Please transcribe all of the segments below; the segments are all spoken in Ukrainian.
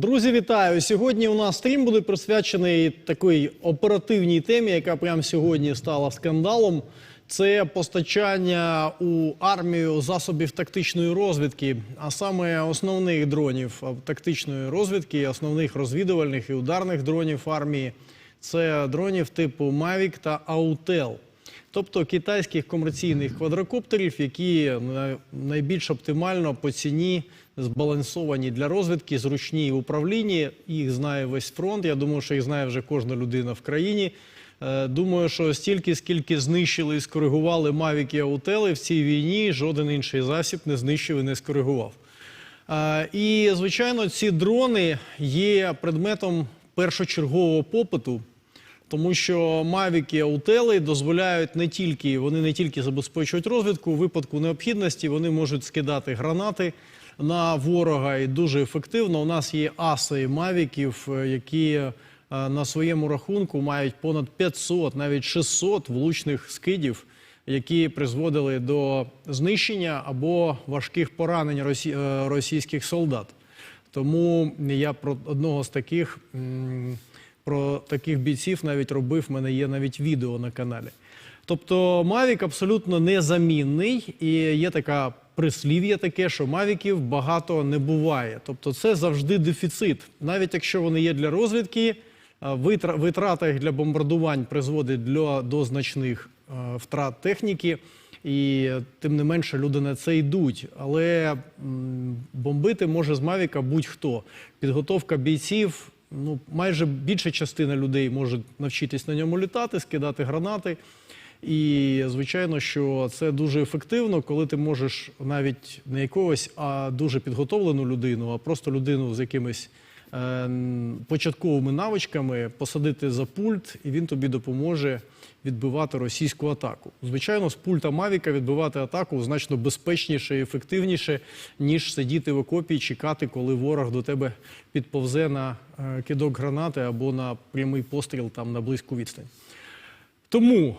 Друзі, вітаю! Сьогодні у нас стрім буде присвячений такій оперативній темі, яка прямо сьогодні стала скандалом. Це постачання у армію засобів тактичної розвідки, а саме основних дронів тактичної розвідки, основних розвідувальних і ударних дронів армії. Це дронів типу Mavic та Autel. Тобто китайських комерційних квадрокоптерів, які найбільш оптимально по ціні збалансовані для розвідки, зручні в управлінні. Їх знає весь фронт. Я думаю, що їх знає вже кожна людина в країні. Е, Думаю, що стільки, скільки знищили і скоригували Mavic і Аутели в цій війні, жоден інший засіб не знищив і не скоригував. Е, І, звичайно, ці дрони є предметом першочергового попиту, тому що Mavic і Аутели дозволяють не тільки, вони не тільки забезпечують розвідку, у випадку необхідності вони можуть скидати гранати на ворога і дуже ефективно. У нас є аси Мавіків, е, які е, на своєму рахунку мають понад 500, навіть 600 влучних скидів, які призводили до знищення або важких поранень е, російських солдат. Тому я про одного з таких про таких бійців навіть робив. В мене є навіть відео на каналі. Тобто Mavic абсолютно незамінний, і є така прислів'я таке, що Мавіків багато не буває. Тобто, це завжди дефіцит. Навіть якщо вони є для розвідки, а, витрата їх для бомбардувань призводить для, до значних е, втрат техніки. І тим не менше люди на це йдуть. Але бомбити може з Мавіка будь-хто. Підготовка бійців. Ну, майже більша частина людей може навчитись на ньому літати, скидати гранати. І звичайно, що це дуже ефективно, коли ти можеш навіть не якогось, а дуже підготовлену людину, а просто людину з якимись е, початковими навичками посадити за пульт, і він тобі допоможе відбивати російську атаку. Звичайно, з пульта Мавіка відбивати атаку значно безпечніше і ефективніше, ніж сидіти в окопі і чекати, коли ворог до тебе підповзе на е, кидок гранати або на прямий постріл там на близьку відстань. Тому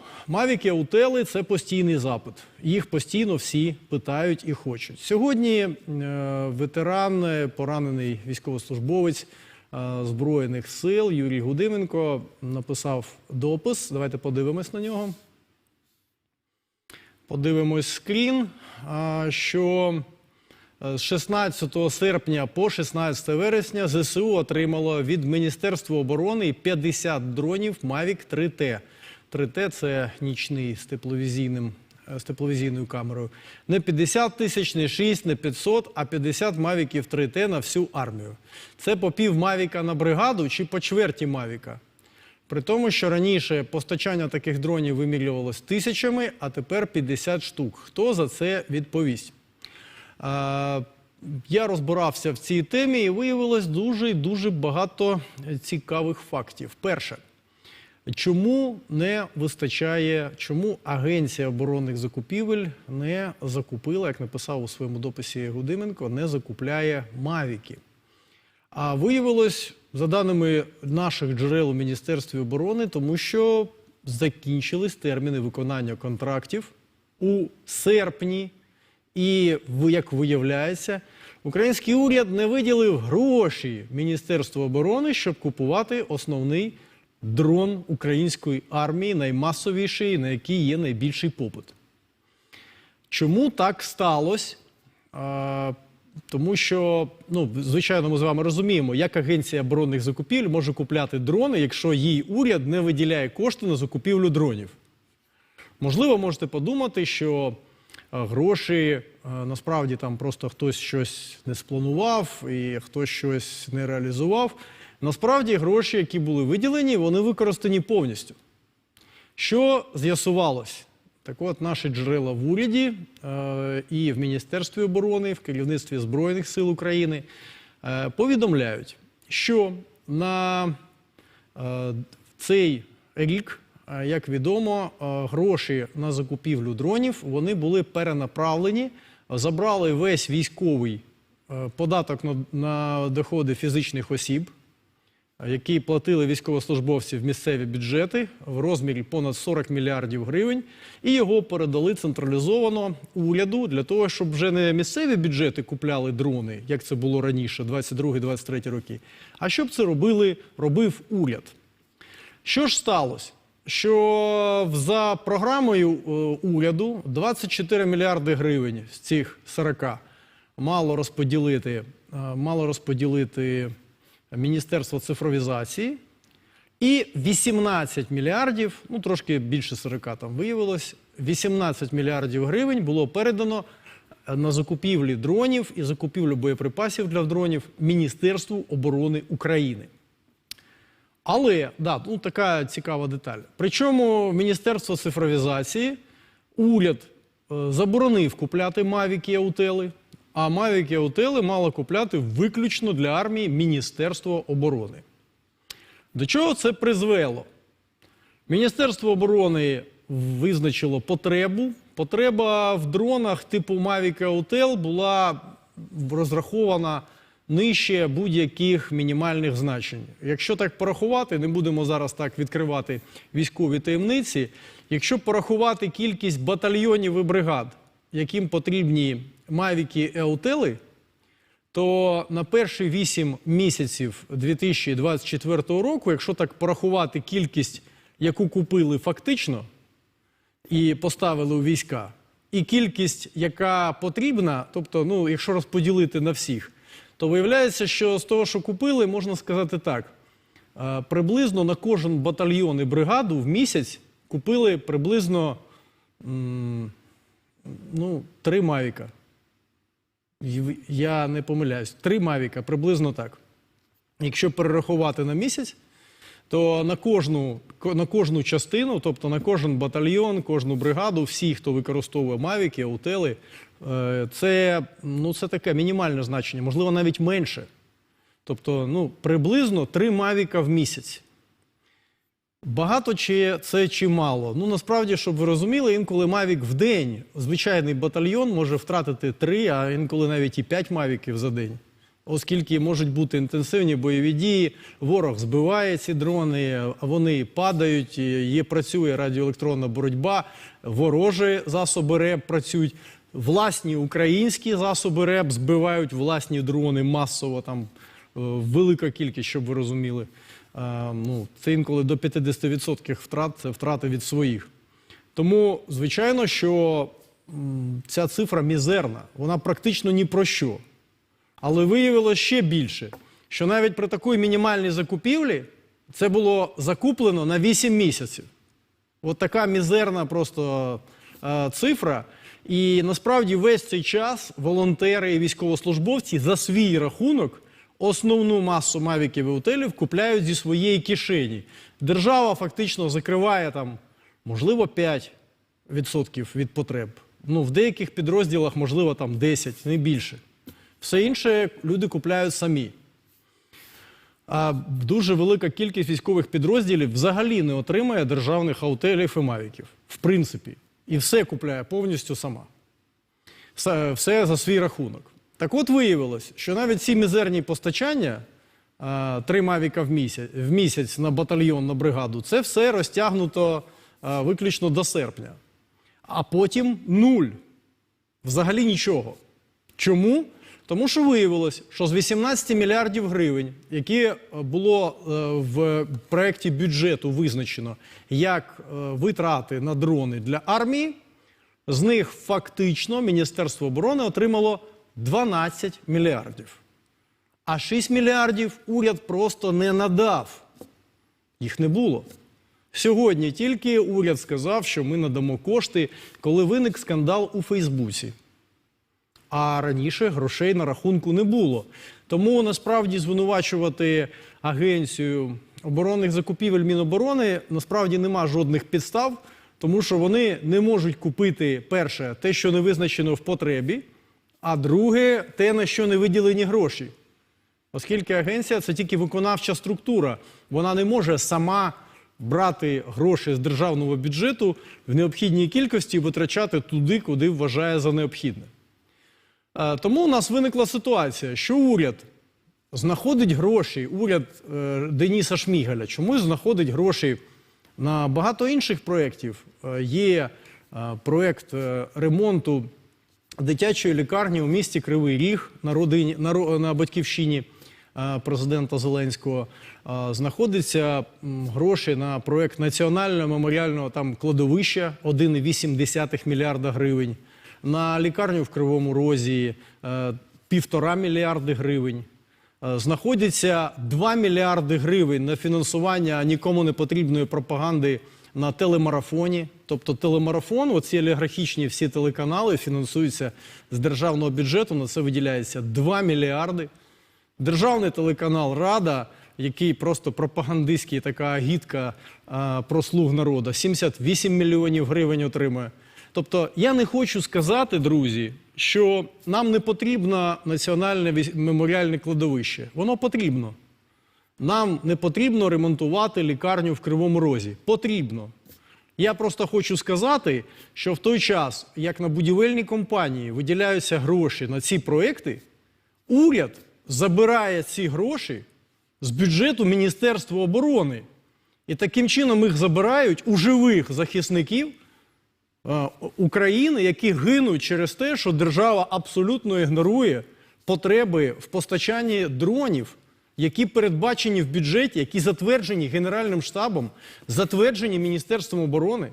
і Аутели – це постійний запит. Їх постійно всі питають і хочуть. Сьогодні е, ветеран, е, поранений військовослужбовець е, Збройних сил Юрій Гудименко написав допис. Давайте подивимось на нього. Подивимось скрін, а, що е, з 16 серпня по 16 вересня ЗСУ отримало від Міністерства оборони 50 дронів Mavic 3T. 3T – це нічний з тепловізійним е, з тепловізійною камерою. Не 50 тисяч, не 6, не 500, а 50 мавіків 3T на всю армію. Це по пів мавіка на бригаду чи по чверті мавіка. При тому, що раніше постачання таких дронів вимірювалось тисячами, а тепер 50 штук. Хто за це відповість? Я розбирався в цій темі і виявилось дуже і дуже багато цікавих фактів. Перше, чому не вистачає, чому Агенція оборонних закупівель не закупила, як написав у своєму дописі Гудименко, не закупляє мавіки. А виявилось, за даними наших джерел у Міністерстві оборони, тому що закінчились терміни виконання контрактів у серпні. І як виявляється, український уряд не виділив гроші Міністерству оборони, щоб купувати основний дрон української армії, наймасовіший, на який є найбільший попит. Чому так сталося? Тому що, ну, звичайно, ми з вами розуміємо, як агенція оборонних закупівель може купляти дрони, якщо їй уряд не виділяє кошти на закупівлю дронів. Можливо, можете подумати, що гроші е, насправді там просто хтось щось не спланував і хтось щось не реалізував. Насправді гроші, які були виділені, вони використані повністю. Що з'ясувалось? Так от, наші джерела в уряді е, і в Міністерстві оборони, в керівництві Збройних сил України е, повідомляють, що на е, цей рік, е, як відомо, е, гроші на закупівлю дронів вони були перенаправлені, забрали весь військовий е, податок на, доходи фізичних осіб який платили військовослужбовці в місцеві бюджети в розмірі понад 40 мільярдів гривень, і його передали централізовано уряду для того, щоб вже не місцеві бюджети купляли дрони, як це було раніше, 22-23 роки, а щоб це робили, робив уряд. Що ж сталося? Що за програмою е, уряду 24 мільярди гривень з цих 40 мало розподілити, е, мало розподілити Міністерство цифровізації, і 18 мільярдів, ну трошки більше 40 там виявилось, 18 мільярдів гривень було передано е, на закупівлі дронів і закупівлю боєприпасів для дронів Міністерству оборони України. Але да, ну така цікава деталь. Причому Міністерство цифровізації, уряд е, заборонив купляти Мавіки Аутели, а Мавіки Аутели мало купляти виключно для армії Міністерство оборони. До чого це призвело? Міністерство оборони визначило потребу. Потреба в дронах типу Mavic Autel була розрахована нижче будь-яких мінімальних значень. Якщо так порахувати, не будемо зараз так відкривати військові таємниці. Якщо порахувати кількість батальйонів і бригад, яким потрібні Mavic Аутели, то на перші 8 місяців 2024 року, якщо так порахувати кількість, яку купили фактично і поставили у війська, і кількість, яка потрібна, тобто, ну, якщо розподілити на всіх, то виявляється, що з того, що купили, можна сказати так: е, приблизно на кожен батальйон і бригаду в місяць купили приблизно ну, три мавіка. Я не помиляюсь, три Мавіка, приблизно так. Якщо перерахувати на місяць, то на кожну, на кожну частину, тобто на кожен батальйон, кожну бригаду, всі, хто використовує Мавіки, аутели, е, це, ну, це таке мінімальне значення, можливо, навіть менше. Тобто, ну, приблизно три Мавіка в місяць. Багато чи це чи мало? Ну насправді, щоб ви розуміли, інколи Мавік в день звичайний батальйон може втратити три, а інколи навіть і п'ять мавіків за день. Оскільки можуть бути інтенсивні бойові дії, ворог збиває ці дрони, вони падають, є працює радіоелектронна боротьба, ворожі засоби РЕБ працюють, власні українські засоби РЕБ збивають власні дрони масово там е, велика кількість, щоб ви розуміли. Е, ну, це інколи до 50% втрат це втрати від своїх. Тому, звичайно, що ця цифра мізерна, вона практично ні про що. Але виявилося ще більше, що навіть при такій мінімальній закупівлі це було закуплено на 8 місяців. От така мізерна просто е, цифра. І насправді весь цей час волонтери і військовослужбовці за свій рахунок основну масу мавіків і утелів купляють зі своєї кишені. Держава фактично закриває там, можливо, 5% від потреб. Ну, в деяких підрозділах, можливо, там 10, не більше. Все інше люди купляють самі. А дуже велика кількість військових підрозділів взагалі не отримає державних аутелів і мавіків. В принципі. І все купляє повністю сама. Все, за свій рахунок. Так от виявилось, що навіть ці мізерні постачання, три мавіка в місяць, в місяць на батальйон, на бригаду, це все розтягнуто виключно до серпня. А потім нуль. Взагалі нічого. Чому? Тому що виявилось, що з 18 мільярдів гривень, які е, було е, в проєкті бюджету визначено як е, витрати на дрони для армії, з них фактично Міністерство оборони отримало 12 мільярдів. А 6 мільярдів уряд просто не надав. Їх не було. Сьогодні тільки уряд сказав, що ми надамо кошти, коли виник скандал у Фейсбуці. А раніше грошей на рахунку не було. Тому насправді звинувачувати агенцію оборонних закупівель Міноборони насправді нема жодних підстав, тому що вони не можуть купити перше те, що не визначено в потребі, а друге те, на що не виділені гроші. Оскільки агенція це тільки виконавча структура, вона не може сама брати гроші з державного бюджету в необхідній кількості і витрачати туди, куди вважає за необхідне. Е, Тому у нас виникла ситуація, що уряд знаходить гроші уряд е, Деніса Шмігаля. Чомусь знаходить гроші на багато інших проєктів. Е, Є проєкт ремонту дитячої лікарні у місті Кривий Ріг на, родині, на, на батьківщині президента Зеленського. Знаходиться гроші на проєкт національного меморіального там кладовища 1,8 мільярда гривень, на лікарню в Кривому Розі е, півтора мільярди гривень. Е, Знаходиться 2 мільярди гривень на фінансування нікому не потрібної пропаганди на телемарафоні. Тобто телемарафон, оці олігархічні всі телеканали фінансуються з державного бюджету. На це виділяється 2 мільярди. Державний телеканал Рада, який просто пропагандистський така агітка а, про слуг народу, 78 мільйонів гривень отримує. Тобто я не хочу сказати, друзі, що нам не потрібно національне меморіальне кладовище. Воно потрібно. Нам не потрібно ремонтувати лікарню в Кривому Розі. Потрібно. Я просто хочу сказати, що в той час, як на будівельні компанії виділяються гроші на ці проекти, уряд забирає ці гроші з бюджету Міністерства оборони. І таким чином їх забирають у живих захисників України, які гинуть через те, що держава абсолютно ігнорує потреби в постачанні дронів, які передбачені в бюджеті, які затверджені Генеральним штабом, затверджені Міністерством оборони.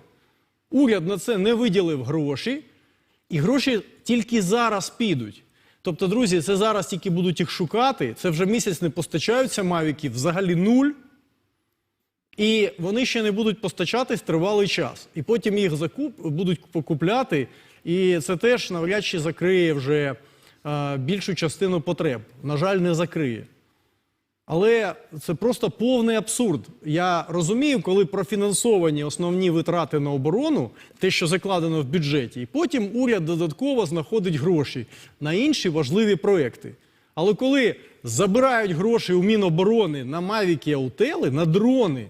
Уряд на це не виділив гроші, і гроші тільки зараз підуть. Тобто, друзі, це зараз тільки будуть їх шукати. Це вже місяць не постачаються мавіки, взагалі нуль. І вони ще не будуть постачатись тривалий час. І потім їх закуп, будуть покупляти, і це теж навряд чи закриє вже е, більшу частину потреб. На жаль, не закриє. Але це просто повний абсурд. Я розумію, коли профінансовані основні витрати на оборону, те, що закладено в бюджеті, і потім уряд додатково знаходить гроші на інші важливі проекти. Але коли забирають гроші у Міноборони на Мавіки Аутели, на дрони,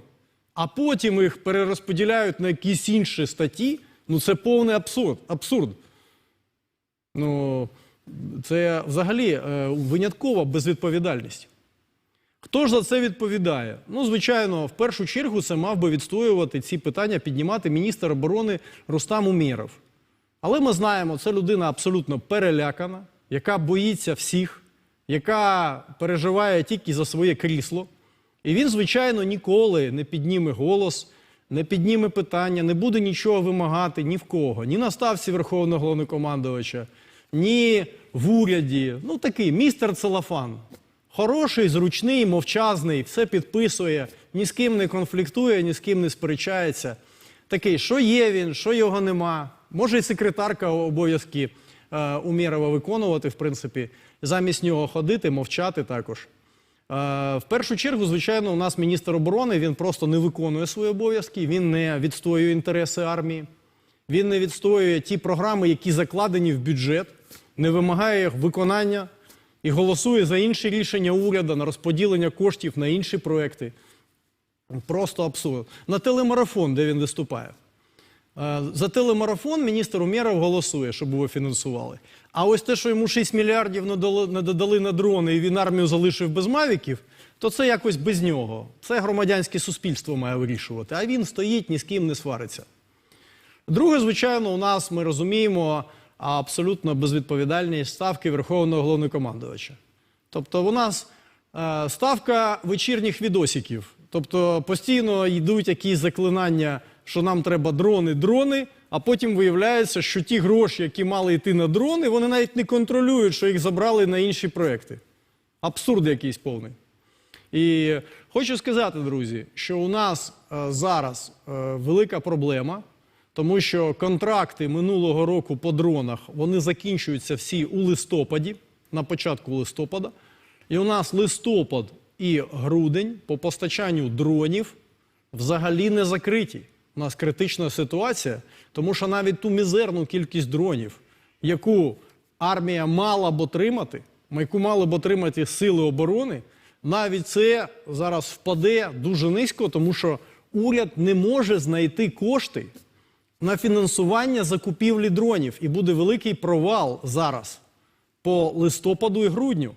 а потім їх перерозподіляють на якісь інші статті, ну це повний абсурд. абсурд. Ну, це взагалі е, виняткова безвідповідальність. Хто ж за це відповідає? Ну, звичайно, в першу чергу це мав би відстоювати ці питання, піднімати міністр оборони Рустам Умєров. Але ми знаємо, це людина абсолютно перелякана, яка боїться всіх, яка переживає тільки за своє крісло. І він, звичайно, ніколи не підніме голос, не підніме питання, не буде нічого вимагати ні в кого, ні на ставці Верховного головнокомандувача, ні в уряді. Ну такий містер Целофан. Хороший, зручний, мовчазний, все підписує, ні з ким не конфліктує, ні з ким не сперечається. Такий, що є він, що його нема. Може, і секретарка обов'язки е, Умєрова виконувати, в принципі, замість нього ходити, мовчати також. Е, в першу чергу, звичайно, у нас міністр оборони він просто не виконує свої обов'язки, він не відстоює інтереси армії, він не відстоює ті програми, які закладені в бюджет, не вимагає їх виконання і голосує за інші рішення уряду на розподілення коштів на інші проекти. Просто абсурд. На телемарафон, де він виступає. Е, За телемарафон міністр Умєров голосує, щоб його фінансували. А ось те, що йому 6 мільярдів не додали на дрони і він армію залишив без мавіків, то це якось без нього. Це громадянське суспільство має вирішувати. А він стоїть, ні з ким не свариться. Друге, звичайно, у нас ми розуміємо абсолютно безвідповідальність ставки Верховного головнокомандувача. Тобто, у нас е, ставка вечірніх відосиків. Тобто постійно йдуть якісь заклинання, що нам треба дрони, дрони, а потім виявляється, що ті гроші, які мали йти на дрони, вони навіть не контролюють, що їх забрали на інші проекти. Абсурд якийсь повний. І хочу сказати, друзі, що у нас е, зараз е, велика проблема, тому що контракти минулого року по дронах вони закінчуються всі у листопаді, на початку листопада. І у нас листопад і грудень по постачанню дронів взагалі не закриті. У нас критична ситуація, тому що навіть ту мізерну кількість дронів, яку армія мала б отримати, яку мали б отримати сили оборони, навіть це зараз впаде дуже низько, тому що уряд не може знайти кошти на фінансування закупівлі дронів. І буде великий провал зараз по листопаду і грудню.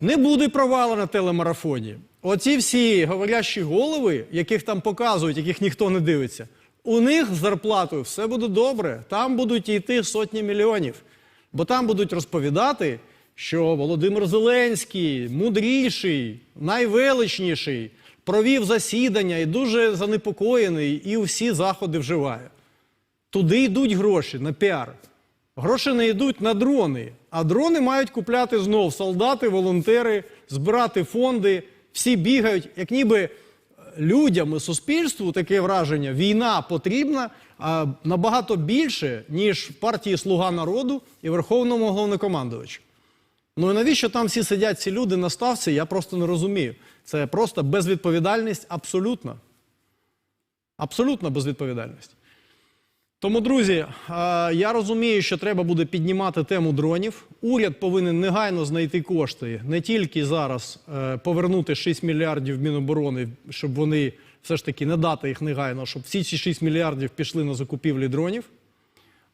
Не буде провалу на телемарафоні. Оці всі говорящі голови, яких там показують, яких ніхто не дивиться, у них з зарплатою все буде добре. Там будуть йти сотні мільйонів. Бо там будуть розповідати, що Володимир Зеленський мудріший, найвеличніший, провів засідання і дуже занепокоєний, і всі заходи вживає. Туди йдуть гроші на піар. Гроші не йдуть на дрони, а дрони мають купляти знов солдати, волонтери, збирати фонди. Всі бігають, як ніби людям і суспільству таке враження, війна потрібна а, набагато більше, ніж партії Слуга народу і Верховному головнокомандувачу. Ну і навіщо там всі сидять ці люди на ставці, я просто не розумію. Це просто безвідповідальність абсолютна. Абсолютна безвідповідальність. Тому, друзі, е, я розумію, що треба буде піднімати тему дронів. Уряд повинен негайно знайти кошти, не тільки зараз е, повернути 6 мільярдів Міноборони, щоб вони все ж таки не дати їх негайно, щоб всі ці 6 мільярдів пішли на закупівлі дронів.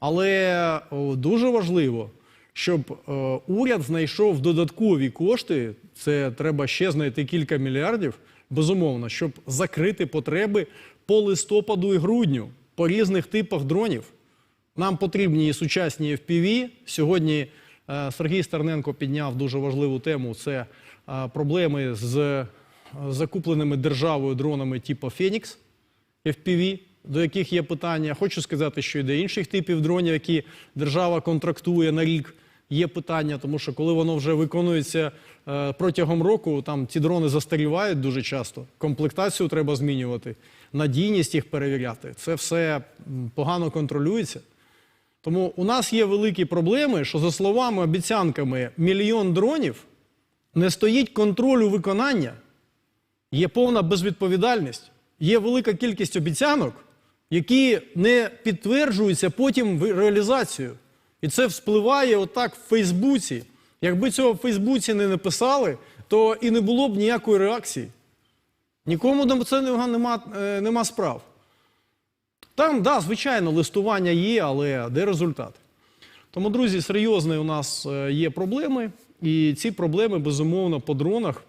Але дуже важливо, щоб е, уряд знайшов додаткові кошти. Це треба ще знайти кілька мільярдів, безумовно, щоб закрити потреби по листопаду і грудню по різних типах дронів. Нам потрібні і сучасні FPV. Сьогодні е, Сергій Стерненко підняв дуже важливу тему: це е, проблеми з е, закупленими державою дронами типу Фенікс. FPV, до яких є питання. Хочу сказати, що до інших типів дронів, які держава контрактує на рік, є питання, тому що коли воно вже виконується протягом року, там ці дрони застарівають дуже часто. Комплектацію треба змінювати, надійність їх перевіряти. Це все погано контролюється. Тому у нас є великі проблеми, що за словами, обіцянками, мільйон дронів не стоїть контролю виконання. Є повна безвідповідальність, є велика кількість обіцянок, які не підтверджуються потім в реалізацію. І це вспливає отак в Фейсбуці. Якби цього в Фейсбуці не написали, то і не було б ніякої реакції. Нікому до це нема, е, нема справ. Там, да, звичайно, листування є, але де результат? Тому, друзі, серйозні у нас е, є проблеми, і ці проблеми, безумовно, по дронах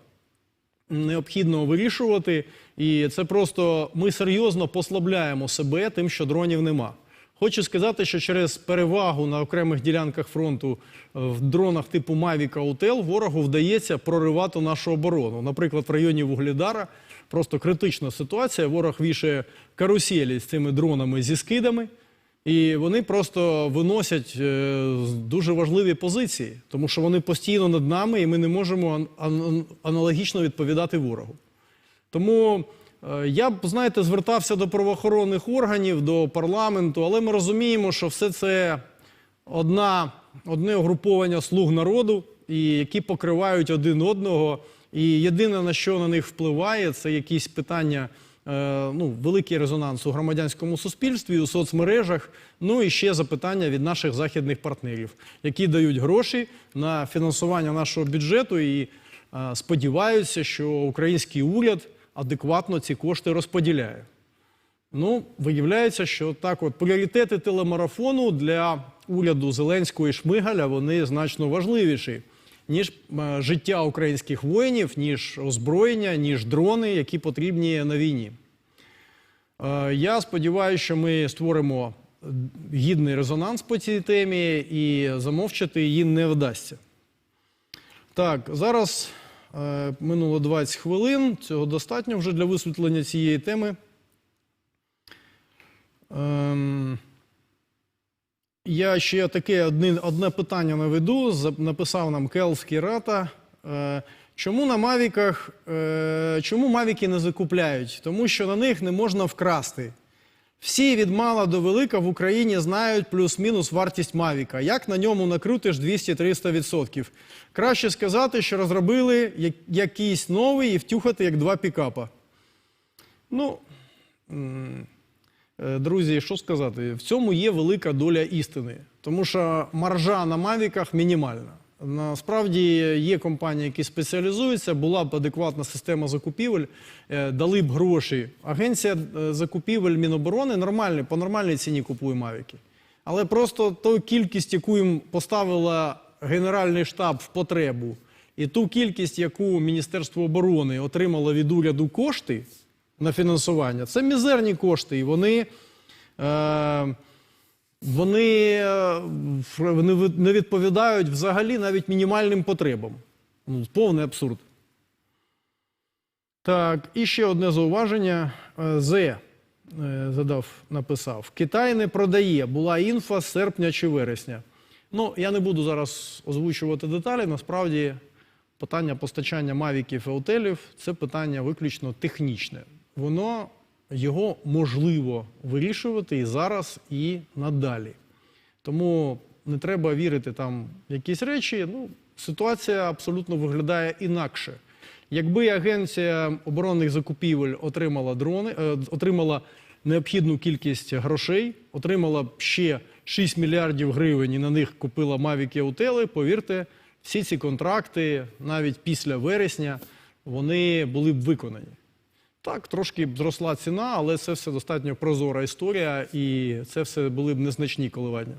необхідно вирішувати. І це просто ми серйозно послабляємо себе тим, що дронів нема. Хочу сказати, що через перевагу на окремих ділянках фронту е, в дронах типу Mavic Autel ворогу вдається проривати нашу оборону. Наприклад, в районі Вугледара просто критична ситуація. Ворог вішає каруселі з цими дронами зі скидами. І вони просто виносять е, дуже важливі позиції, тому що вони постійно над нами, і ми не можемо ан- ан- аналогічно відповідати ворогу. Тому е, я б, знаєте, звертався до правоохоронних органів, до парламенту, але ми розуміємо, що все це одна, одне угруповання слуг народу, і які покривають один одного. І єдине, на що на них впливає, це якісь питання, е, ну, великий резонанс у громадянському суспільстві, у соцмережах. Ну і ще запитання від наших західних партнерів, які дають гроші на фінансування нашого бюджету і е, сподіваються, що український уряд адекватно ці кошти розподіляє. Ну, виявляється, що так от пріоритети телемарафону для уряду Зеленського і Шмигаля вони значно важливіші, ніж е, життя українських воїнів, ніж озброєння, ніж дрони, які потрібні на війні. Е, Я сподіваюся, що ми створимо гідний резонанс по цій темі і замовчати її не вдасться. Так, зараз е, минуло 20 хвилин. Цього достатньо вже для висвітлення цієї теми. Ем, я ще таке одне, одне питання наведу. Написав нам Келський Рата. Е, чому на Мавіках, е, чому Мавіки не закупляють? Тому що на них не можна вкрасти. Всі від мала до велика в Україні знають плюс-мінус вартість Мавіка. Як на ньому накрутиш 200-300%? Краще сказати, що розробили якийсь новий і втюхати як два пікапа. Ну, друзі, що сказати? В цьому є велика доля істини, тому що маржа на Мавіках мінімальна. Насправді є компанії, які спеціалізуються, була б адекватна система закупівель, е, дали б гроші. Агенція е, закупівель Міноборони нормальні, по нормальній ціні купує Мавіки. Але просто ту кількість, яку їм поставила Генеральний штаб в потребу, І ту кількість, яку Міністерство оборони отримало від уряду кошти на фінансування, це мізерні кошти. І вони, е, вони, е, не відповідають взагалі навіть мінімальним потребам. Ну, повний абсурд. Так, і ще одне зауваження. Е, З е, задав, написав: Китай не продає. Була інфа з серпня чи вересня. Ну, я не буду зараз озвучувати деталі. Насправді, питання постачання мавіків і отелів це питання виключно технічне. Воно його можливо вирішувати і зараз, і надалі. Тому не треба вірити там в якісь речі. Ну, ситуація абсолютно виглядає інакше. Якби агенція оборонних закупівель отримала дрони, е, отримала необхідну кількість грошей, отримала б ще 6 мільярдів гривень і на них купила і Аутели, повірте, всі ці контракти, навіть після вересня, вони були б виконані. Так, трошки б зросла ціна, але це все достатньо прозора історія, і це все були б незначні коливання.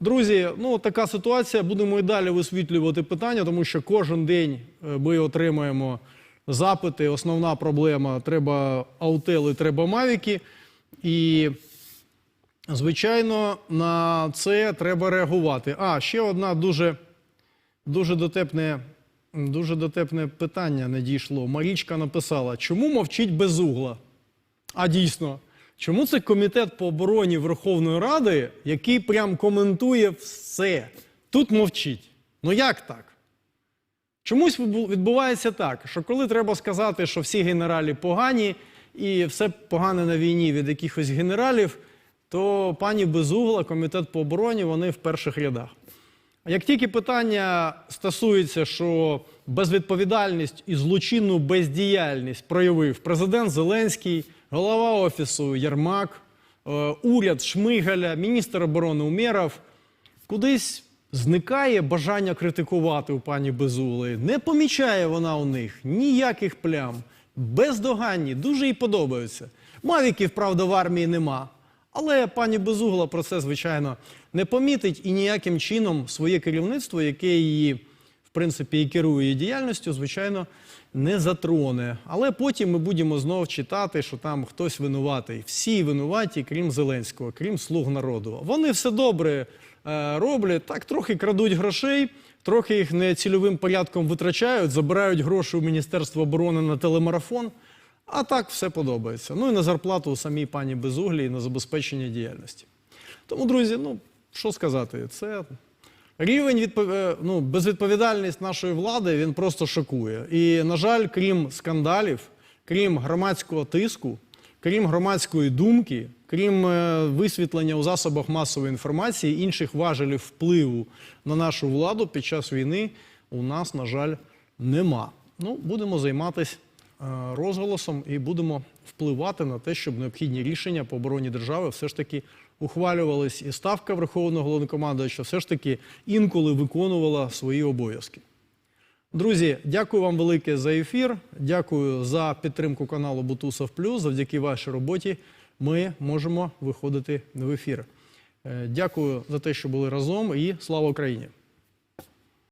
Друзі, ну така ситуація. Будемо і далі висвітлювати питання, тому що кожен день е, ми отримуємо запити. Основна проблема треба аутели, треба мавіки. І, звичайно, на це треба реагувати. А ще одна дуже, дуже дотепне. Дуже дотепне питання не дійшло. Марічка написала, чому мовчить безугла? А дійсно, чому це комітет по обороні Верховної Ради, який прям коментує все, тут мовчить? Ну як так? Чомусь відбувається так, що коли треба сказати, що всі генералі погані і все погане на війні від якихось генералів, то пані Безугла, комітет по обороні, вони в перших рядах. Як тільки питання стосується, що безвідповідальність і злочинну бездіяльність проявив президент Зеленський, голова офісу Єрмак, е, уряд Шмигаля, міністр оборони Умєров, кудись зникає бажання критикувати у пані Безули. Не помічає вона у них ніяких плям, бездоганні, дуже їй подобаються. Мавіків, правда, в армії нема. Але пані Безугла про це, звичайно, не помітить і ніяким чином своє керівництво, яке її, в принципі, і керує її діяльністю, звичайно, не затроне. Але потім ми будемо знов читати, що там хтось винуватий. Всі винуваті, крім Зеленського, крім слуг народу. Вони все добре е, роблять, так трохи крадуть грошей, трохи їх не цільовим порядком витрачають, забирають гроші у Міністерства оборони на телемарафон. А так все подобається. Ну і на зарплату у самій пані Безуглі і на забезпечення діяльності. Тому, друзі, ну що сказати, це рівень відпов... е, ну, безвідповідальність нашої влади він просто шокує. І, на жаль, крім скандалів, крім громадського тиску, крім громадської думки, крім е, висвітлення у засобах масової інформації, інших важелів впливу на нашу владу під час війни у нас, на жаль, нема. Ну, будемо займатися розголосом і будемо впливати на те, щоб необхідні рішення по обороні держави все ж таки ухвалювались, і ставка Верховного Головнокомандуюча все ж таки інколи виконувала свої обов'язки. Друзі, дякую вам велике за ефір. Дякую за підтримку каналу Бутусов Плюс. Завдяки вашій роботі ми можемо виходити в ефір. Е, Дякую за те, що були разом, і слава Україні!